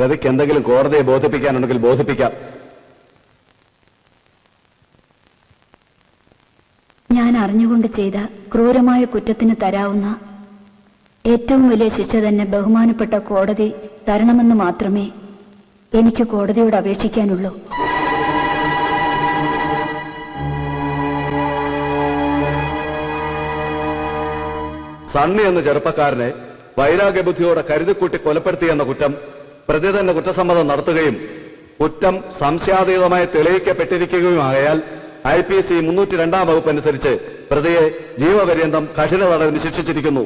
പ്രതിക്ക് എന്തെങ്കിലും കോടതിയെ ബോധിപ്പിക്കാനുണ്ടെങ്കിൽ ബോധിപ്പിക്കാം. ഞാൻ അറിഞ്ഞുകൊണ്ട് ചെയ്ത ക്രൂരമായ കുറ്റത്തിന് തരാവുന്ന ഏറ്റവും വലിയ ശിക്ഷ തന്നെ ബഹുമാനപ്പെട്ട കോടതി തരണമെന്ന് മാത്രമേ എനിക്ക് കോടതിയോട് അപേക്ഷിക്കാനുള്ളൂ. സണ്ണി എന്ന ചെറുപ്പക്കാരനെ വൈരാഗ്യബുദ്ധിയോടെ കരുതിക്കൂട്ടി കൊലപ്പെടുത്തിയെന്ന കുറ്റം പ്രതി തന്നെ കുറ്റസമ്മതം നടത്തുകയും കുറ്റം സംശയാതീതമായി തെളിയിക്കപ്പെട്ടിരിക്കുകയുമായാൽ ഐ പി സി മുന്നൂറ്റി രണ്ടാം വകുപ്പ് അനുസരിച്ച് പ്രതിയെ ജീവപര്യന്തം കഠിന തടവിന് ശിക്ഷിച്ചിരിക്കുന്നു.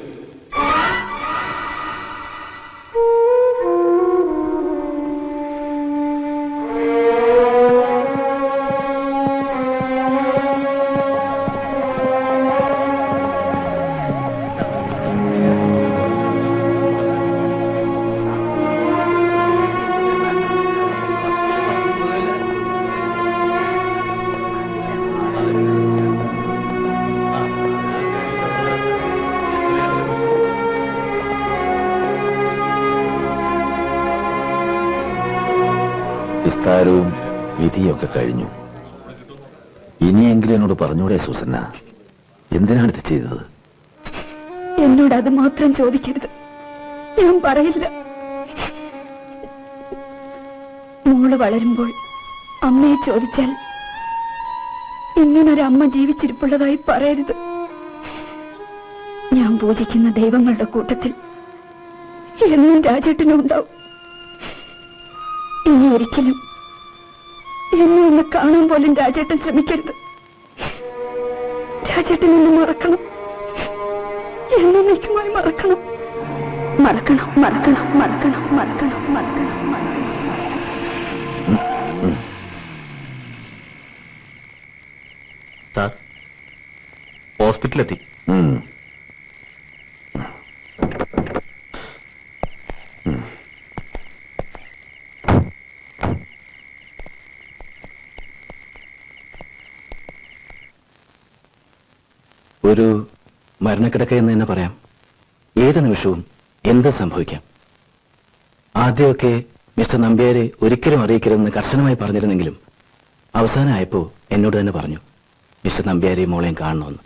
വിധിയൊക്കെ കഴിഞ്ഞു. ഇനിയെങ്കിലും എന്നോട് പറഞ്ഞൂടെ സൂസന്ന? എന്തിനാണ് ഇത് ചെയ്തത്? എന്നോട് അത് മാത്രം ചോദിക്കരുത്. ഞാൻ പറയില്ല. മോൾ വളരുമ്പോൾ അമ്മയെ ചോദിച്ചാൽ ഇങ്ങനൊരമ്മ ജീവിച്ചിരിപ്പുള്ളതായി പറയരുത്. ഞാൻ പൂജിക്കുന്ന ദൈവങ്ങളുടെ കൂട്ടത്തിൽ എന്നും രാജേട്ടനും ഉണ്ടാവും ഇനി ഒരിക്കലും എന്നെ ഒന്ന് കാണാൻ പോലും രാജേട്ടൻ ശ്രമിക്കരുത് രാജേട്ടൻ എന്നെ മറക്കണം എന്നേക്കുമായി മറക്കണം മറക്കണം മറക്കണം മറക്കണം മറക്കണം മറക്കണം മറക്കണം ഹോസ്പിറ്റലെത്തി ഒരു മരണക്കിടക്ക എന്ന് തന്നെ പറയാം. ഏത് നിമിഷവും എന്ത് സംഭവിക്കാം? ആദ്യമൊക്കെ മിസ്റ്റർ നമ്പ്യാരെ ഒരിക്കലും അറിയിക്കരുതെന്ന് കർശനമായി പറഞ്ഞിരുന്നെങ്കിലും അവസാനമായപ്പോ എന്നോട് തന്നെ പറഞ്ഞു മിസ്റ്റർ നമ്പ്യാരെയും മോളെയും കാണണമെന്ന്.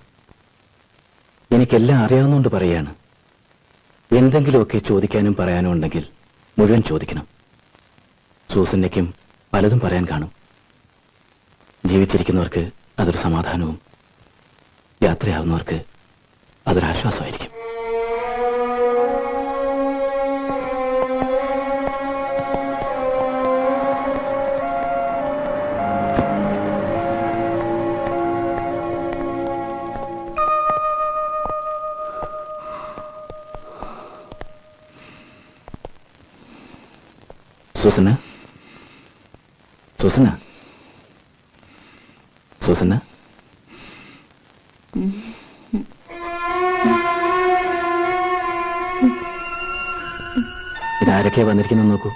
എനിക്കെല്ലാം അറിയാവുന്നതുകൊണ്ട് പറയാണ്. എന്തെങ്കിലുമൊക്കെ ചോദിക്കാനും പറയാനും ഉണ്ടെങ്കിൽ മുഴുവൻ ചോദിക്കണം. സൂസന്നയ്ക്കും പലതും പറയാൻ കാണും. ജീവിച്ചിരിക്കുന്നവർക്ക് അതൊരു സമാധാനവും യാത്രയാവുന്നവർക്ക് അതൊരാശ്വാസമായിരിക്കും. സൂസന സൂസന സൂസന ഇതാരൊക്കെയാ വന്നിരിക്കുന്നത് നോക്കൂ.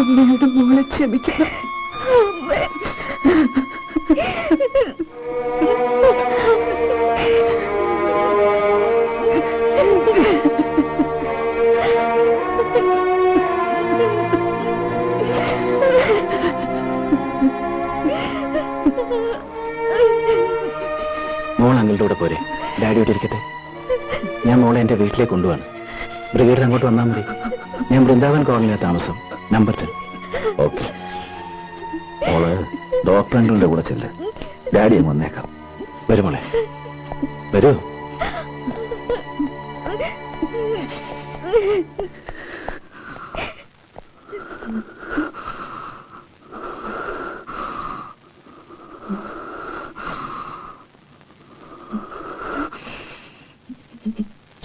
അമ്മയുടെ മോളെ ക്ഷമിക്കണം മോൾ അങ്ങളുടെ കൂടെ പോരെ. ഡാഡിയോട് ഇരിക്കട്ടെ. ഞാൻ മോളെ എന്റെ വീട്ടിലേക്ക് കൊണ്ടുപോവാണ് ബ്രിഗേഡ് അങ്ങോട്ട് വന്നാൽ മതി. ഞാൻ വൃന്ദാവൻ കോളനിയിലെ താമസം. നമ്പർ ടെൻ ഓക്കെ മോൾ ഡോക്ടർ അങ്കിളിന്റെ കൂടെ ചെല്ല്. ഡാഡി അങ്ങ് വന്നേക്കാം. വരും മോളെ. വരൂ.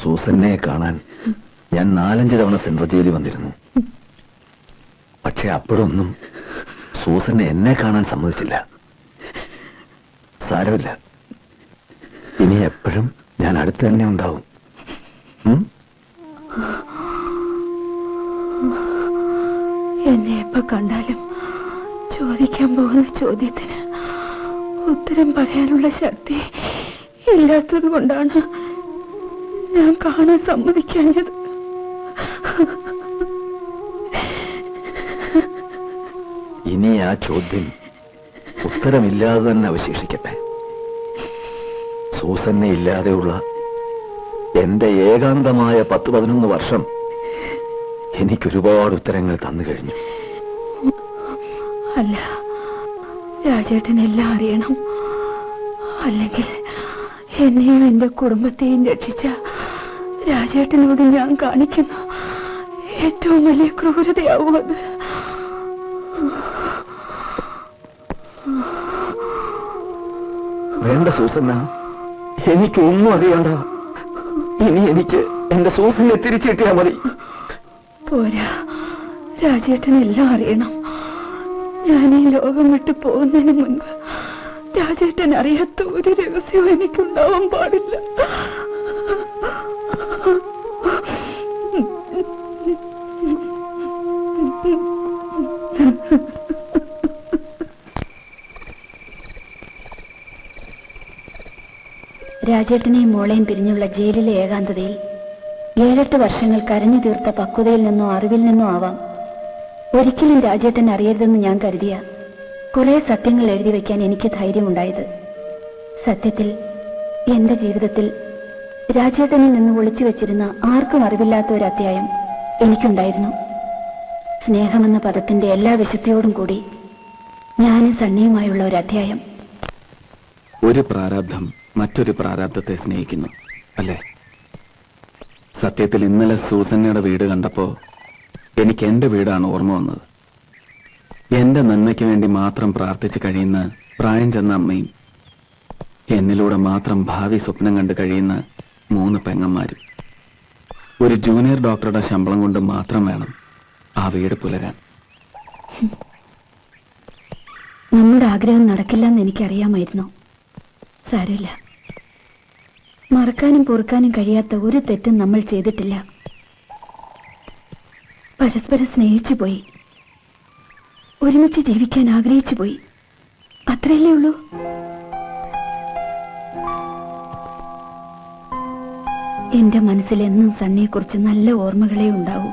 സൂസന്നെ കാണാൻ ഞാൻ നാലഞ്ച് തവണ സെൻട്രൽ ജയിലിൽ വന്നിരുന്നു. പക്ഷെ അപ്പോഴൊന്നും സൂസന്നെ എന്നെ കാണാൻ സമ്മതിച്ചില്ല. സാരമില്ല. ഇനി എപ്പോഴും ഞാൻ അടുത്ത് തന്നെ ഉണ്ടാവും. എന്നെ എപ്പോ കണ്ടാലും ചോദിക്കാൻ പോകുന്ന ചോദ്യത്തിന് ഉത്തരം പറയാനുള്ള ശക്തി ഇല്ലാത്തത് കൊണ്ടാണ് ഞാൻ കാണാൻ സമ്മതിക്കാഞ്ഞത്. ഇനി ആ ചോദ്യം. ഉത്തരമില്ലാതെ തന്നെ അവശേഷിക്കട്ടെ. സൂസന്നെ ഇല്ലാതെയുള്ള എന്റെ ഏകാന്തമായ പത്ത് പതിനൊന്ന് വർഷം എനിക്കൊരുപാട് ഉത്തരങ്ങൾ തന്നു കഴിഞ്ഞു. അല്ല രാജേട്ടൻ എല്ലാം അറിയണം. അല്ലെങ്കിൽ എന്നെയും എന്റെ കുടുംബത്തെയും രക്ഷിച്ച രാജേട്ടനോട് ഞാൻ കാണിക്കുന്ന ഏറ്റവും വലിയ ക്രൂരതയാവും അത്. വേണ്ട സൂസന്ന. എനിക്കൊന്നും അറിയണ്ട ഇനി എനിക്ക് എന്റെ സൂസനെ തിരിച്ചിട്ടാ മതി. പോരാ. രാജേട്ടൻ എല്ലാം അറിയണം. ഞാൻ ഈ ലോകം വിട്ടു പോകുന്നതിന് മുൻപ് രാജേട്ടൻ അറിയാത്ത ഒരു രഹസ്യവും എനിക്കുണ്ടാവാൻ പാടില്ല. രാജേട്ടനെയും മോളെയും പിരിഞ്ഞുള്ള ജയിലിലെ ഏകാന്തതയിൽ ഏഴെട്ട് വർഷങ്ങൾ കരഞ്ഞു തീർത്ത പക്വതയിൽ നിന്നോ അറിവിൽ നിന്നോ ആവാം. ഒരിക്കലും രാജേട്ടൻ അറിയരുതെന്ന് ഞാൻ കരുതിയ കുറെ സത്യങ്ങൾ എഴുതി വയ്ക്കാൻ എനിക്ക് ധൈര്യമുണ്ടായത്. സത്യത്തിൽ എന്റെ ജീവിതത്തിൽ രാജേട്ടനിൽ നിന്ന് ഒളിച്ചു വെച്ചിരുന്ന ആർക്കും അറിവില്ലാത്ത ഒരു അധ്യായം എനിക്കുണ്ടായിരുന്നു. സ്നേഹമെന്ന പദത്തിന്റെ എല്ലാ വിശുദ്ധിയോടും കൂടി ഞാനും സണ്ണിയുമായുള്ള ഒരു അധ്യായം. ഒരു പ്രാരാബ്ധം മറ്റൊരു പ്രാരാബ്ദത്തെ സ്നേഹിക്കുന്നു. അല്ലേ? സത്യത്തിൽ ഇന്നലെ സൂസന്നയുടെ വീട് കണ്ടപ്പോ എനിക്ക് എന്റെ വീടാണ് ഓർമ്മ വന്നത്. എന്റെ നന്മയ്ക്ക് വേണ്ടി മാത്രം പ്രാർത്ഥിച്ചു കഴിയുന്ന പ്രായം ചെന്ന അമ്മയും എന്നിലൂടെ മാത്രം ഭാവി സ്വപ്നം കണ്ട് കഴിയുന്ന മൂന്ന് പെങ്ങന്മാരും. ഒരു ജൂനിയർ ഡോക്ടറുടെ ശമ്പളം കൊണ്ട് മാത്രം വേണം ആ വീട് പുലരാൻ. നമ്മുടെ ആഗ്രഹം നടക്കില്ലെന്ന് എനിക്കറിയാമായിരുന്നു. സാരമില്ല. മറക്കാനും പൊറുക്കാനും കഴിയാത്ത ഒരു തെറ്റും നമ്മൾ ചെയ്തിട്ടില്ല. പരസ്പരം സ്നേഹിച്ചു പോയി. ഒരുമിച്ച് ജീവിക്കാൻ ആഗ്രഹിച്ചു പോയി. അത്രയല്ലേ ഉള്ളൂ? എന്റെ മനസ്സിൽ എന്നും സണ്ണിയെക്കുറിച്ച് നല്ല ഓർമ്മകളേ ഉണ്ടാവൂ.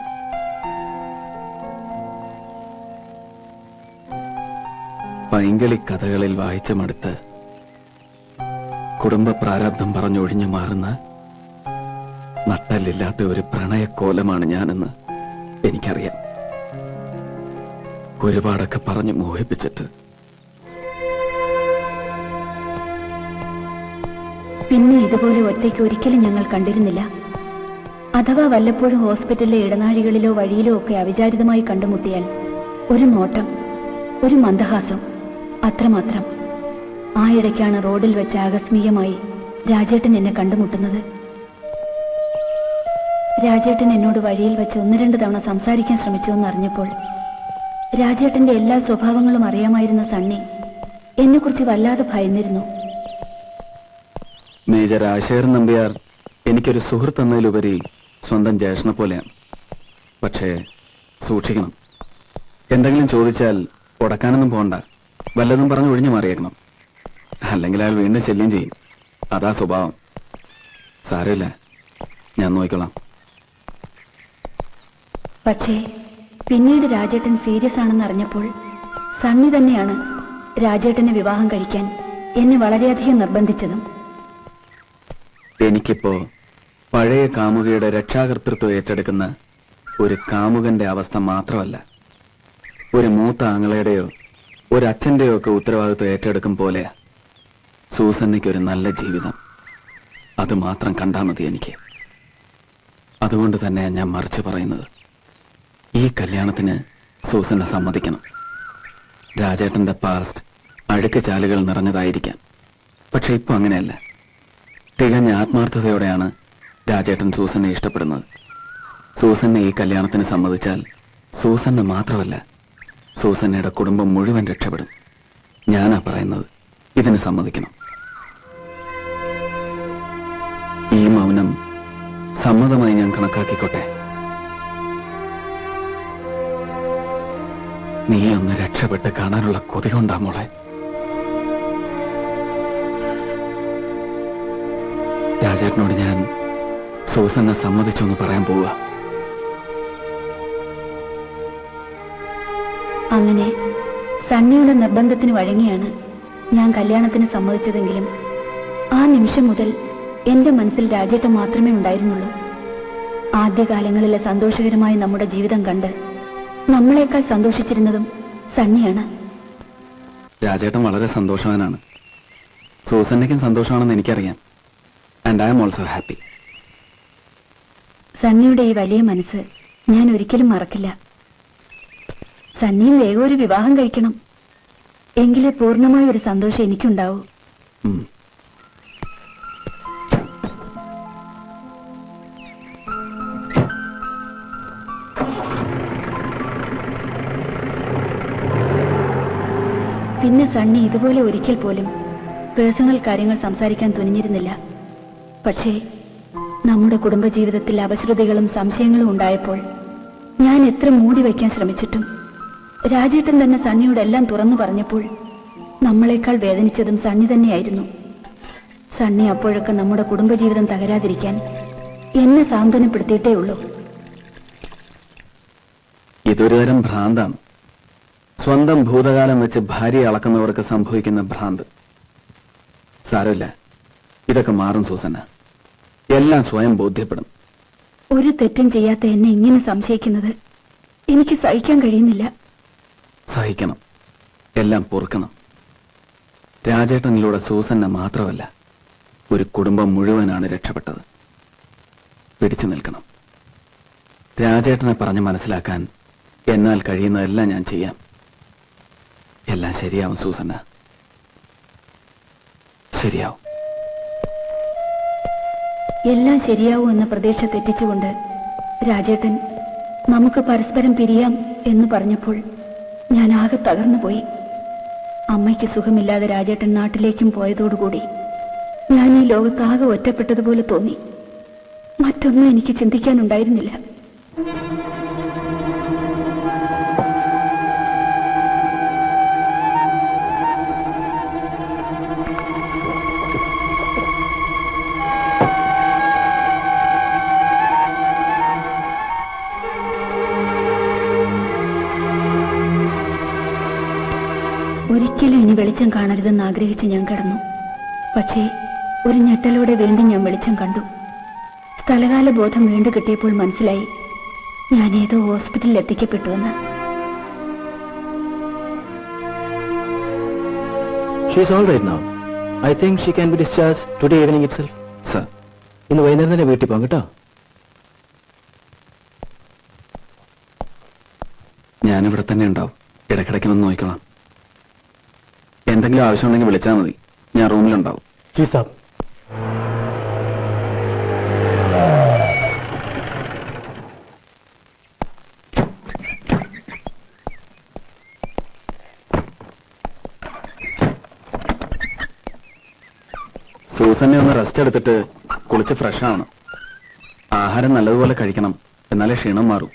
പൈങ്കളി കഥകളിൽ വായിച്ച മടുത്ത് കുടുംബ പ്രാരാബ്ദം പറഞ്ഞൊഴിഞ്ഞു മാറുന്ന നട്ടല്ലില്ലാത്ത ഒരു പ്രണയക്കോലമാണ് ഞാനെന്ന് എനിക്കറിയാം. ഒരുപാടൊക്കെ പറഞ്ഞു മോഹിപ്പിച്ചിട്ട്. പിന്നെ ഇതുപോലെ ഒറ്റയ്ക്ക് ഒരിക്കലും ഞങ്ങൾ കണ്ടിരുന്നില്ല. അഥവാ വല്ലപ്പോഴും ഹോസ്പിറ്റലിലെ ഇടനാഴികളിലോ വഴിയിലോ ഒക്കെ അവിചാരിതമായി കണ്ടുമുട്ടിയാൽ ഒരു നോട്ടം ഒരു മന്ദഹാസം അത്രമാത്രം. ആ ഇടയ്ക്കാണ് റോഡിൽ വെച്ച് ആകസ്മികമായി രാജേട്ടൻ എന്നെ കണ്ടുമുട്ടുന്നത്. രാജേട്ടൻ എന്നോട് വഴിയിൽ വെച്ച് ഒന്ന് രണ്ട് തവണ സംസാരിക്കാൻ ശ്രമിച്ചു എന്നറിഞ്ഞപ്പോൾ രാജേട്ടന്റെ എല്ലാ സ്വഭാവങ്ങളും അറിയാമായിരുന്ന സണ്ണി എന്നെക്കുറിച്ച് വല്ലാതെ ഭയന്നിരുന്നു. മേജർ ആശേർ നമ്പ്യാർ എനിക്കൊരു സുഹൃത്ത് എന്നതിലുപരി സ്വന്തം ജ്യേഷ്ഠനെ പോലെയാണ്. പക്ഷേ സൂക്ഷിക്കണം. എന്തെങ്കിലും ചോദിച്ചാൽ ഉടക്കാനൊന്നും പോണ്ട. വല്ലതും പറഞ്ഞ് ഒഴിഞ്ഞു മാറിയേക്കണം. അല്ലെങ്കിൽ അയാൾ വീണ്ടും ശല്യം ചെയ്യും. അതാ സ്വഭാവം. സാരമില്ല. ഞാൻ നോക്കിക്കോളാം. പക്ഷേ പിന്നീട് രാജേട്ടൻ സീരിയസ് ആണെന്ന് അറിഞ്ഞപ്പോൾ സണ്ണി തന്നെയാണ് രാജേട്ടനെ വിവാഹം കഴിക്കാൻ എന്നെ വളരെയധികം നിർബന്ധിച്ചതും. എനിക്കിപ്പോ പഴയ കാമുകയുടെ രക്ഷാകർത്തൃത്വം ഏറ്റെടുക്കുന്ന ഒരു കാമുകന്റെ അവസ്ഥ മാത്രമല്ല. ഒരു മൂത്ത ആങ്ങളയുടെയോ ഒരു അച്ഛന്റെയോ ഒക്കെ ഉത്തരവാദിത്വം ഏറ്റെടുക്കും പോലെയാ. സൂസന്നയ്ക്ക് ഒരു നല്ല ജീവിതം. അത് മാത്രം കണ്ടാൽ മതി എനിക്ക്. അതുകൊണ്ട് തന്നെയാണ് ഞാൻ മറിച്ച് പറയുന്നത്. ഈ കല്യാണത്തിന് സൂസന്നെ സമ്മതിക്കണം. രാജേട്ടന്റെ പാസ്റ്റ് അഴുക്ക് ചാലുകൾ നിറഞ്ഞതായിരിക്കാം. പക്ഷെ ഇപ്പൊ അങ്ങനെയല്ല. തികഞ്ഞ ആത്മാർത്ഥതയോടെയാണ് രാജേട്ടൻ സൂസനെ ഇഷ്ടപ്പെടുന്നത്. സൂസന്നെ ഈ കല്യാണത്തിന് സമ്മതിച്ചാൽ സൂസന്നെ മാത്രമല്ല സൂസന്നയുടെ കുടുംബം മുഴുവൻ രക്ഷപ്പെടും. ഞാനാ പറയുന്നത്. ഇതിന് സമ്മതിക്കണം. സമ്മതമായി ഞാൻ കണക്കാക്കിക്കോട്ടെ. നീ അന്ന് രക്ഷപ്പെട്ട് കാണാനുള്ള കൊതി കൊണ്ടാ മോളെ. രാജേട്ടനോട് ഞാൻ സൂസന്നെ സമ്മതിച്ചു എന്ന് പറയാൻ പോവുക. അങ്ങനെ സണ്ണിയുടെ നിർബന്ധത്തിന് വഴങ്ങിയാണ് ഞാൻ കല്യാണത്തിന് സമ്മതിച്ചതെങ്കിലും ആ നിമിഷം മുതൽ എന്റെ മനസ്സിൽ രാജേട്ടൻ മാത്രമേ ഉണ്ടായിരുന്നുള്ളൂ. ആദ്യകാലങ്ങളിലെ സന്തോഷകരമായ നമ്മുടെ ജീവിതം കണ്ട് നമ്മളെക്കാൾ സന്തോഷിച്ചിരുന്നതും സണ്ണിയാണ്. രാജേട്ടൻ വളരെ സന്തോഷവാനാണ്. സൂസന്നയ്ക്കും സന്തോഷമാണെന്ന് എനിക്കറിയാം. And I am also happy സണ്ണിയുടെ ഈ വലിയ മനസ്സ് ഞാൻ ഒരിക്കലും മറക്കില്ല. സണ്ണിയും വേഗം ഒരു വിവാഹം കഴിക്കണം. എങ്കിലേ പൂർണമായ ഒരു സന്തോഷം എനിക്കുണ്ടാവൂ. സണ്ണി ഇതുപോലെ ഒരിക്കൽ പോലും പേഴ്സണൽ കാര്യങ്ങൾ സംസാരിക്കാൻ തുനിഞ്ഞിരുന്നില്ല. പക്ഷേ നമ്മുടെ കുടുംബജീവിതത്തിൽ അപശ്രുതികളും സംശയങ്ങളും ഉണ്ടായപ്പോൾ ഞാൻ എത്ര മൂടി വയ്ക്കാൻ ശ്രമിച്ചിട്ടും രാജേട്ടൻ തന്നെ സണ്ണിയോട് എല്ലാം തുറന്നു പറഞ്ഞപ്പോൾ നമ്മളെക്കാൾ വേദനിച്ചതും സണ്ണി തന്നെയായിരുന്നു. സണ്ണി അപ്പോഴൊക്കെ നമ്മുടെ കുടുംബജീവിതം തകരാതിരിക്കാൻ എന്നെ സാന്ത്വനപ്പെടുത്തിയിട്ടേ ഉള്ളൂ. ഇതൊരു തരം ഭ്രാന്താണ്. സ്വന്തം ഭൂതകാലം വെച്ച് ഭാര്യയെ അളക്കുന്നവർക്ക് സംഭവിക്കുന്ന ഭ്രാന്ത്. സാരമില്ല. ഇതൊക്കെ മാറും സൂസന എല്ലാം സ്വയം ബോധ്യപ്പെടും. ഒരു തെറ്റും ചെയ്യാത്ത എന്നെ ഇങ്ങനെ സംശയിക്കുന്നത് എനിക്ക് സഹിക്കാൻ കഴിയുന്നില്ല. സഹിക്കണം. എല്ലാം പൊറുക്കണം. രാജേട്ടനിലൂടെ സൂസന്ന മാത്രമല്ല ഒരു കുടുംബം മുഴുവനാണ് രക്ഷപ്പെട്ടത്. പിടിച്ചു നിൽക്കണം. രാജേട്ടനെ പറഞ്ഞ് മനസ്സിലാക്കാൻ എന്നാൽ കഴിയുന്നതെല്ലാം ഞാൻ ചെയ്യാം. എല്ലാം ശരിയാവും സൂസന്ന ശരിയാവും. എല്ലാം ശരിയാവും എന്ന പ്രതീക്ഷ തെറ്റിച്ചുകൊണ്ട് രാജേട്ടൻ നമുക്ക് പരസ്പരം പിരിയാം എന്ന് പറഞ്ഞപ്പോൾ ഞാൻ ആകെ തകർന്നുപോയി അമ്മയ്ക്ക് സുഖമില്ലാതെ രാജേട്ടൻ നാട്ടിലേക്കും പോയതോടുകൂടി ഞാൻ ഈ ലോകത്താകെ ഒറ്റപ്പെട്ടതുപോലെ തോന്നി. മറ്റൊന്നും എനിക്ക് ചിന്തിക്കാനുണ്ടായിരുന്നില്ല. വെളിച്ചം കാണരുതെന്ന് ആഗ്രഹിച്ച് ഞാൻ കിടന്നു. പക്ഷേ ഒരു ഞെട്ടലോടെ വേണ്ടി ഞാൻ വെളിച്ചം കണ്ടു. സ്ഥലകാല ബോധം വീണ്ടും കിട്ടിയപ്പോൾ മനസ്സിലായി ഞാൻ ഏതോ ഹോസ്പിറ്റലിൽ എത്തിക്കപ്പെട്ടുവെന്ന്. She's all right now I think she can be discharge today evening itself sir ഇന്ന് വൈകുന്നേരം തന്നെ വീട്ടിൽ പോകാം കേട്ടോ. ഞാനിവിടെ തന്നെ ഉണ്ടാവും. ഇടക്കിടയ്ക്ക് വന്ന് നോക്കിക്കോളാം. എന്തെങ്കിലും ആവശ്യമുണ്ടെങ്കിൽ വിളിച്ചാൽ മതി. ഞാൻ റൂമിലുണ്ടാവും. ജി സാബ് സൂസന്നെ ഒന്ന് റെസ്റ്റ് എടുത്തിട്ട് കുളിച്ച് ഫ്രഷ് ആവണം. ആഹാരം നല്ലതുപോലെ കഴിക്കണം. എന്നാലേ ക്ഷീണം മാറും.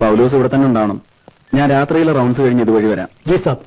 പൗലൂസ് ഇവിടെ തന്നെ ഉണ്ടാവണം. ഞാൻ രാത്രിയിലെ റൗണ്ട്സ് കഴിഞ്ഞ് ഇതുവഴി വരാം. ജി സാബ്